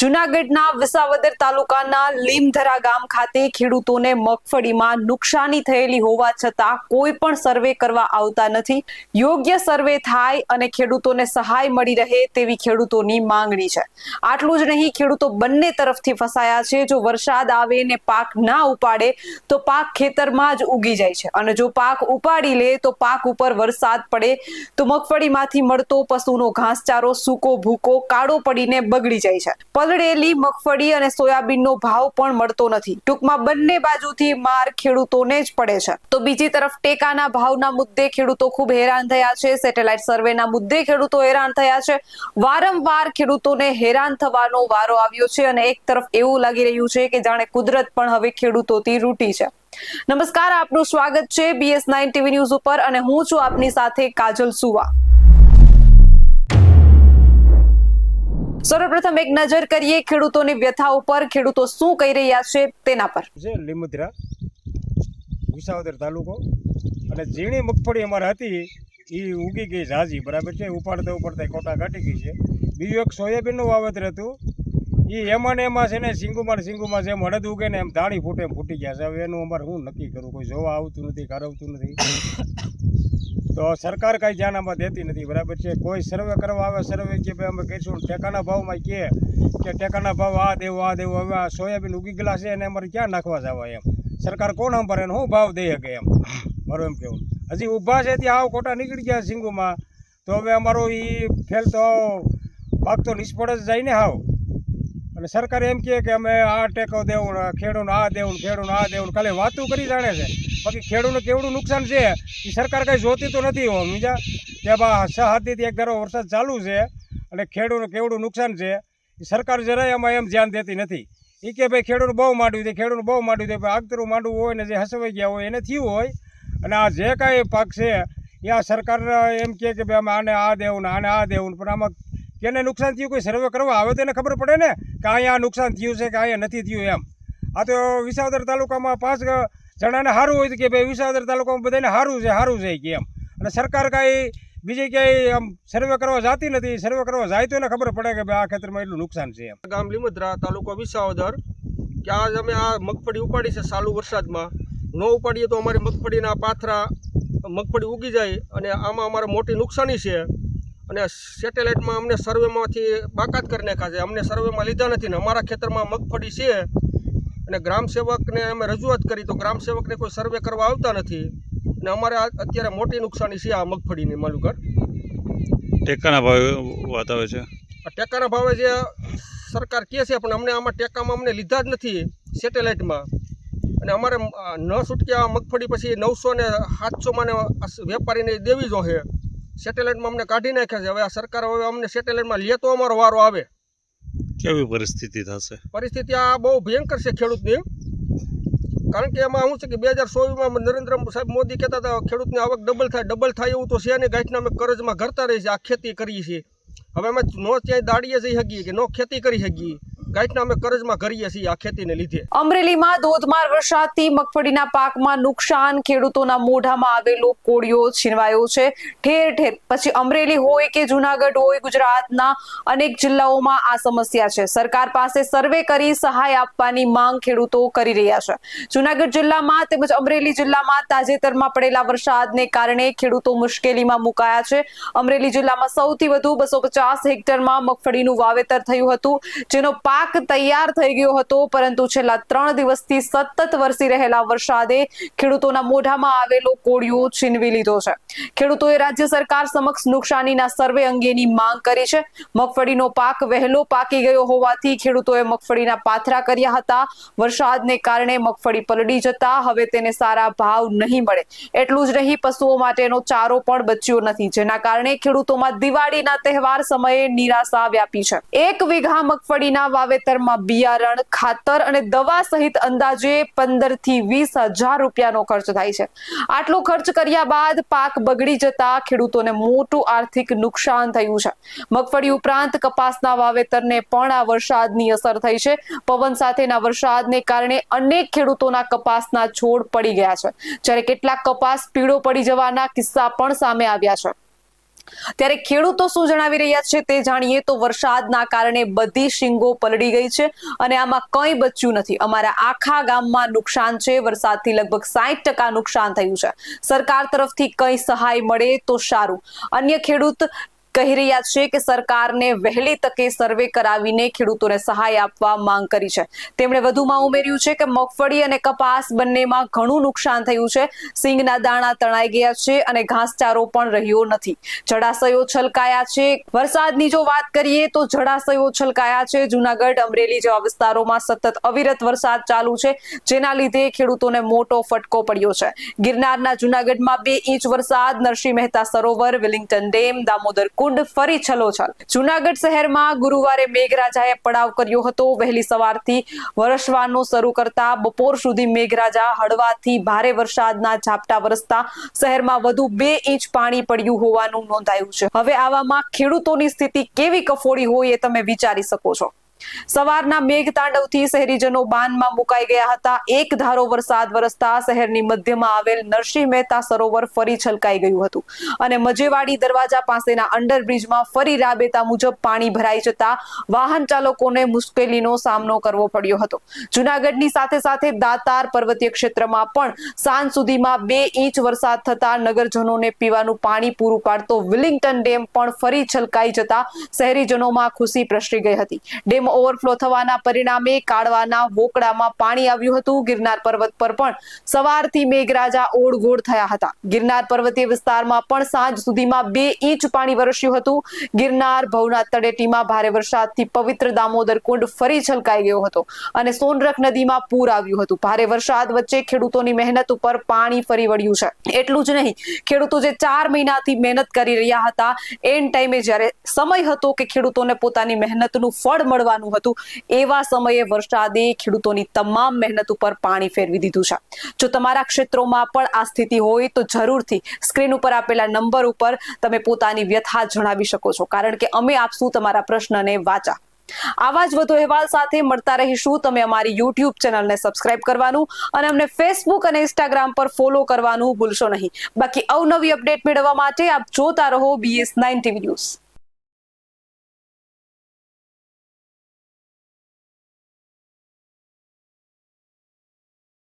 જુનાગઢના વિસાવદર તાલુકાના લીમધરા ગામ ખાતે ખેડૂતોને મગફળીમાં નુકસાની થયેલી હોવા છતાં કોઈ પણ સર્વે કરવા આવતા નથી. યોગ્ય સર્વે થાય અને ખેડૂતોને સહાય મળી રહે તેવી ખેડૂતોની માંગણી છે. આટલું જ નહીં, ખેડૂતો બંને તરફથી ફસાયા છે. જો વરસાદ આવે ને પાક ના ઉપાડે, તો પાક ખેતરમાં જ ઉગી જાય છે. અને જો પાક ઉપાડી લે, તો પાક ઉપર વરસાદ પડે, તો મગફળીમાંથી મળતો પશુનો ઘાસચારો સૂકો ભૂકો, કાળો પડીને બગડી જાય છે. પલળેલી મગફળી અને સોયાબીનનો ભાવ પણ મળતો નથી. ટૂંકમાં બંને બાજુથી માર ખેડૂતોને જ પડે છે. તો બીજી તરફ ટેકાના ભાવના મુદ્દે ખેડૂતો ખૂબ હેરાન થયા છે. સેટેલાઇટ સર્વેના મુદ્દે ખેડૂતો હેરાન થયા છે. વારંવાર ખેડૂતોને હેરાન થવાનો વારો આવ્યો છે અને એક તરફ એવું લાગી રહ્યું છે કે જાણે કુદરત પણ હવે ખેડૂતોથી રૂટી છે. નમસ્કાર, આપનું સ્વાગત છે બીએસ નાઇન ટીવી ન્યૂઝ ઉપર અને હું છું આપની સાથે કાજલ સુવા. સર્વપ્રથમ એક નજર કરીએ ખેડૂતોની વ્યથા ઉપર ખેડૂતો શું કહી રહ્યા છે તેના પર. છે લીમુદ્રા વિસાવદર તાલુકો અને ઝીણી મગફળી અમારે હતી એ ઉગી ગઈ ઝાઝી બરાબર છે? ઉપાડતા ઉપાડતા કોટા ઘાટી ગઈ છે. બીજું એક સોયાબીનનું વાવેતર હતું. એ એમાં ને એમાં છે ને સિંગુમાં સિંગુમાં જેમ હળદ ઉગે ને એમ ધાણી ફૂટે ફૂટી ગયા છે. હવે એનું અમારે હું નક્કી કરું? કોઈ જોવા આવતું નથી, કરાવતું નથી. તો સરકાર કાંઈ ધ્યાન આમાં દેતી નથી, બરાબર છે? કોઈ સર્વે કરવા આવે, સર્વે કે ભાઈ અમે કહીશું ટેકાના ભાવમાં કહે કે ટેકાના ભાવ આ દેવું આ દેવું, હવે આ સોયાબીન ઉગી ગયેલા છે, એને અમારે ક્યાં નાખવા જવા એમ? સરકાર કોણ અંભરે એને શું ભાવ દઈ શકે એમ? મારું એમ કેવું હજી ઊભા છે ત્યાં આવ ખોટા નીકળી ગયા સિંગુમાં, તો હવે અમારો એ ફેલ તો પાક તો નિષ્ફળ જ જાય ને હાવ. અને સરકાર એમ કહે કે અમે આ ટેકો દેવું ખેડૂને આ દેવું ખેડૂને આ દેવું ખાલી વાતું કરી જાણે છે. બાકી ખેડૂને કેવડું નુકસાન છે એ સરકાર કંઈ જોતી તો નથી હો બીજા? કે બા સહાતીથી એક ધારો વરસાદ ચાલુ છે, અને ખેડૂને કેવડું નુકસાન છે એ સરકાર જરાય એમાં એમ ધ્યાન દેતી નથી. એ કે ભાઈ ખેડૂત બહુ માંડ્યું છે, ખેડૂત બહુ માંડ્યું છે, ભાઈ આગતરું માંડવું હોય ને જે હસવાઈ ગયા હોય, એને થયું હોય. અને આ જે કાંઈ પાક છે એ આ સરકાર એમ કહે કે ભાઈ અમે આને આ દેવું ને આને આ દેવું પણ આમાં કેને નુકસાન થયું, કોઈ સર્વે કરવા આવે તો એને ખબર પડે ને કે અહીંયા નુકસાન થયું છે કે અહીંયા નથી થયું એમ. આ તો વિસાવદર તાલુકામાં પાંચ જણાને સારું હોય તો કે ભાઈ વિસાવદર તાલુકામાં બધાને સારું છે સારું છે કે એમ. અને સરકાર કાંઈ બીજી ક્યાંય આમ સર્વે કરવા જતી નથી સર્વે કરવા જાય તો એને ખબર પડે કે ભાઈ આ ખેતરમાં એટલું નુકસાન છે એમ. ગામ લીમદ્રા તાલુકો વિસાવદર, કે આજ અમે આ મગફળી ઉપાડી છે સાલુ વરસાદમાં. ન ઉપાડીએ તો અમારી મગફળીના પાથરા, મગફળી ઉગી જાય અને આમાં અમારે મોટી નુકસાની છે. અને સેટેલાઇટમાં અમને સર્વેમાંથી બાકાત કરી નાખ્યા છે. અમને સર્વેમાં લીધા નથી ને અમારા ખેતરમાં મગફળી છે. અને ગ્રામ સેવકને અમે રજૂઆત કરી તો ગ્રામ સેવકને કોઈ સર્વે કરવા આવતા નથી. અને અમારે અત્યારે મોટી નુકસાની છે આ મગફળીની માલુકર ટેકાના ભાવે વાત આવે છે? ટેકાના ભાવે જે સરકાર કહે છે પણ અમને આમાં ટેકામાં અમને લીધા જ નથી સેટેલાઇટમાં. અને અમારે ન છૂટકે આ મગફળી પછી નવસો ને સાતસોમાં ને વેપારીને દેવી જોઈએ સેટેલાઇટમાં અમને કાઢી નાખ્યા છે. હવે આ સરકાર હવે અમને સેટેલાઇટમાં લે તો અમારો વારો આવે. કેવી પરિસ્થિતિ થશે? પરિસ્થિતિ આ બહુ ભયંકર છે ખેડૂતની. કારણ કે એમાં શું છે કે બે હજાર ચોવીસમાં નરેન્દ્ર સાહેબ મોદી કહેતા હતા ખેડૂતની આવક ડબલ થાય ડબલ થાય એવું તો છે ને ગાંઠના અમે કરજમાં ઘરતા રહીએ છીએ આ ખેતી કરીએ છીએ. હવે અમે નો ક્યાંય દાડીએ જઈ શકીએ કે નો ખેતી કરી શકીએ. ગાંઠના અમે કરજમાં કરીએ છીએ આ ખેતીને લીધે. અમરેલીમાં ધોધમાર વરસાદથી મગફળીના પાકમાં નુકસાન, ખેડૂતોના મોઢામાં આવેલો કોળિયો છીનવાયો છે. ઠેર ઠેર. પછી અમરેલી હોય કે જુનાગઢ હોય ગુજરાતના અનેક જિલ્લાઓમાં આ સમસ્યા છે. સરકાર પાસે સર્વે કરી સહાય આપવાની માંગ ખેડૂતો કરી રહ્યા છે. જુનાગઢ જિલ્લામાં તેમજ અમરેલી જિલ્લામાં તાજેતરમાં પડેલા વરસાદને કારણે ખેડૂતો મુશ્કેલીમાં મુકાયા છે. અમરેલી જિલ્લામાં સૌથી વધુ બસો પચાસ હેક્ટરમાં મગફળીનું વાવેતર થયું હતું, જેનો પાક તૈયાર થઈ ગયો હતો, પરંતુ છેલ્લા ત્રણ દિવસથી સતત વરસી રહેલા વરસાદે ખેડૂતોના મોઢામાં આવેલો કોળિયો છીનવી લીધો છે. ખેડૂતોએ રાજ્ય સરકાર સમક્ષ નુકસાનીના સર્વે અંગેની માંગ કરી છે. મગફળીનો પાક વહેલો પાકી ગયો હોવાથી ખેડૂતોએ મગફળીના પાથરા કર્યા હતા. વરસાદને કારણે મગફળી પલળી જતા હવે તેને સારા ભાવ નહીં મળે. એટલું જ નહીં, પશુઓ માટેનો ચારો પણ બચ્યો નથી, જેના કારણે ખેડૂતોમાં દિવાળીના તહેવાર સમયે નિરાશા વ્યાપી છે. એક વીઘા મગફળીના વાવેતરમાં બિયારણ, ખાતર અને દવા સહિત અંદાજે પંદરથી વીસ હજાર રૂપિયાનો ખર્ચ થાય છે. આટલો ખર્ચ કર્યા બાદ પાક બગડી જતા ખેડૂતોને મોટું આર્થિક નુકસાન થયું છે. મગફળી ઉપરાંત કપાસના વાવેતરને પણ આ વરસાદની અસર થઈ છે. પવન સાથેના વરસાદને કારણે અનેક ખેડૂતોના કપાસના છોડ પડી ગયા છે. જ્યારે કેટલાક કપાસ પીળો પડી જવાના કિસ્સા પણ સામે આવ્યા છે. ત્યારે ખેડૂતો શું જણાવી રહ્યા છે તે જાણીએ તો વરસાદના કારણે બધી શીંગો પલળી ગઈ છે અને આમાં કંઈ બચ્યું નથી. અમારા આખા ગામમાં નુકસાન છે, વરસાદથી લગભગ સાહીઠ ટકા નુકસાન થયું છે. સરકાર તરફથી કંઈ સહાય મળે તો સારું. અન્ય ખેડૂત કહી રહ્યા છે કે સરકારને વહેલી તકે સર્વે કરાવીને ખેડૂતોને સહાય આપવા માંગ કરી છે. તેમણે વધુમાં ઉમેર્યું છે કે મગફળી અને કપાસ બંનેમાં ઘણું નુકસાન થયું છે. સિંગના દાણા તણાઈ ગયા છે અને ઘાસચારો પણ રહ્યો નથી. જળાશયો છલકાયા છે. વરસાદની જો વાત કરીએ તો જળાશયો છલકાયા છે. જુનાગઢ, અમરેલી જેવા વિસ્તારોમાં સતત અવિરત વરસાદ ચાલુ છે, જેના લીધે ખેડૂતોને મોટો ફટકો પડ્યો છે. ગિરનારના જુનાગઢમાં બે ઇંચ વરસાદ, નરસિંહ મહેતા સરોવર, વિલિંગ્ટન ડેમ, દામોદર કુંડ ફરી છલોછલ જુનાગઢ શહેરમાં ગુરુવારે મેઘરાજાએ પડાવ કર્યો હતો. વહેલી સવારથી વરસવાનું શરૂ કરતા બપોર સુધી મેઘરાજા હળવાથી ભારે વરસાદના ઝાપટા વરસતા શહેરમાં વધુ બે ઇંચ પાણી પડ્યું હોવાનું નોંધાયું છે. હવે આવામાં ખેડૂતોની સ્થિતિ કેવી કફોડી હોય એ તમે વિચારી શકો છો. સવારના મેઘ તાંડવથી શહેરીજનો બાનમાં મુકાઈ ગયા હતા. એક ધારો વરસાદ વરસતા શહેરની મધ્યમાં આવેલ નરસિંહ મહેતા સરોવર ફરી છલકાઈ ગયું હતું અને મજેવાડી દરવાજા પાસેના અંડરબ્રિજમાં ફરી રાબેતા મુજબ પાણી ભરાઈ જતા વાહન ચાલકોને મુશ્કેલીનો સામનો કરવો પડ્યો હતો. જુનાગઢની સાથે સાથે દાતાર પર્વતીય ક્ષેત્રમાં પણ સાંજ સુધીમાં બે ઇંચ વરસાદ થતા નગરજનોને પીવાનું પાણી પૂરું પાડતો વિલિંગ્ટન ડેમ પણ ફરી છલકાઈ જતા શહેરીજનોમાં ખુશી પ્રસરી ગઈ હતી. ડેમ ઓવરફ્લો થવાના પરિણામે કાળવાના વોકડામાં પાણી આવ્યું હતું. ગિરનાર પર્વત પર પણ સવારથી મેઘરાજા ઓળઘોળ થયા હતા. ગિરનાર પર્વતીય વિસ્તારમાં પણ સાંજ સુધીમાં બે ઇંચ પાણી વરસ્યું હતું. ગિરનાર ભવનાથ તળેટીમાં ભારે વરસાદથી પવિત્ર દામોદર કુંડ ફરી છલકાઈ ગયો હતો અને સોનરખ નદીમાં પૂર આવ્યું હતું. ભારે વરસાદ વચ્ચે ખેડૂતોની મહેનત ઉપર પાણી ફરી વળ્યું છે. એટલું જ નહીં, ખેડૂતો જે ચાર મહિનાથી મહેનત કરી રહ્યા હતા, એન ટાઈમે જ્યારે સમય હતો કે ખેડૂતોને પોતાની મહેનતનું ફળ મળવાનું હતું. એવા સમયે વરસાદે ખેડૂતોની તમામ મહેનત ઉપર પાણી ફેરવી દીધું છે. જો તમારા ક્ષેત્રોમાં પણ આ સ્થિતિ હોય તો જરૂરથી સ્ક્રીન ઉપર આપેલા નંબર ઉપર તમે પોતાની વ્યથા જણાવી શકો છો. કારણ કે અમે આપશું તમારા પ્રશ્નને વાચા. આવા જ વધુ અહેવાલ સાથે મળતા રહીશું. તમે અમારી યુટ્યુબ ચેનલને સબસ્ક્રાઇબ કરવાનું અને અમને ફેસબુક અને ઇન્સ્ટાગ્રામ પર ફોલો કરવાનું ભૂલશો નહીં. બાકી અવનવી અપડેટ મેળવવા માટે આપ જોતા રહો બીએસ નાઇન ટીવી ન્યૂઝ